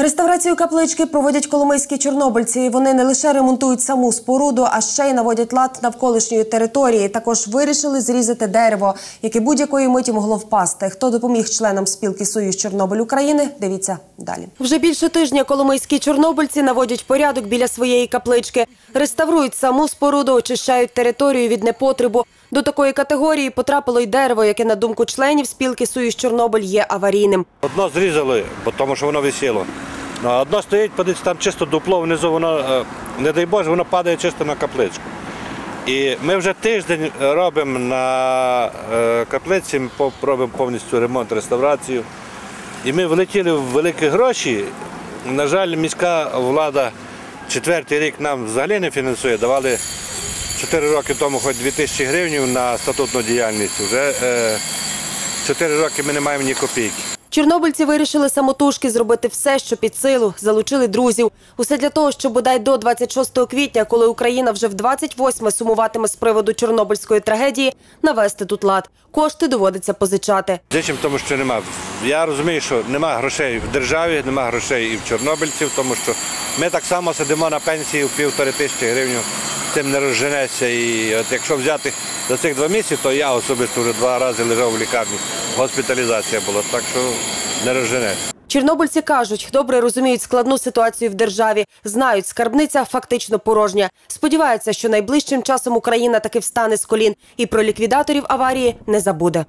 Реставрацію каплички проводять коломийські чорнобильці. Вони не лише ремонтують саму споруду, а ще й наводять лад навколишньої території. Також вирішили зрізати дерево, яке будь-якої миті могло впасти. Хто допоміг членам спілки Союз Чорнобиль України? Дивіться далі. Вже більше тижня коломийські чорнобильці наводять порядок біля своєї каплички, реставрують саму споруду, очищають територію від непотребу. До такої категорії потрапило й дерево, яке на думку членів спілки Союз Чорнобиль є аварійним. Одно зрізали, тому що воно висіло. А одно стоїть, подивіться, там чисто дупло, внизу воно, е, не дай Боже, воно падає чисто на капличку. І ми вже тиждень робимо на е, каплиці, робимо повністю ремонт, реставрацію. І ми влетіли в великі гроші. На жаль, міська влада четвертий рік нам взагалі не фінансує. Давали 4 роки тому хоч 2 тисячі гривень на статутну діяльність. Вже е, 4 роки ми не маємо ні копійки. Чорнобильці вирішили самотужки зробити все, що під силу, залучили друзів. Усе для того, щоб бодай до 26 квітня, коли Україна вже в 28 сумуватиме з приводу чорнобильської трагедії, навести тут лад. Кошти доводиться позичати. Зачем тому, що нема. Я розумію, що нема грошей в державі, нема грошей і в чорнобильців, тому що ми так само сидимо на пенсії в півтори тисячі гривень, цим не розженеться. І от якщо взяти за цих два місяці, то я особисто вже два рази лежав в лікарні. Госпіталізація була, так що не розженеться. Чорнобильці кажуть, добре розуміють складну ситуацію в державі, знають, скарбниця фактично порожня. Сподіваються, що найближчим часом Україна таки встане з колін і про ліквідаторів аварії не забуде.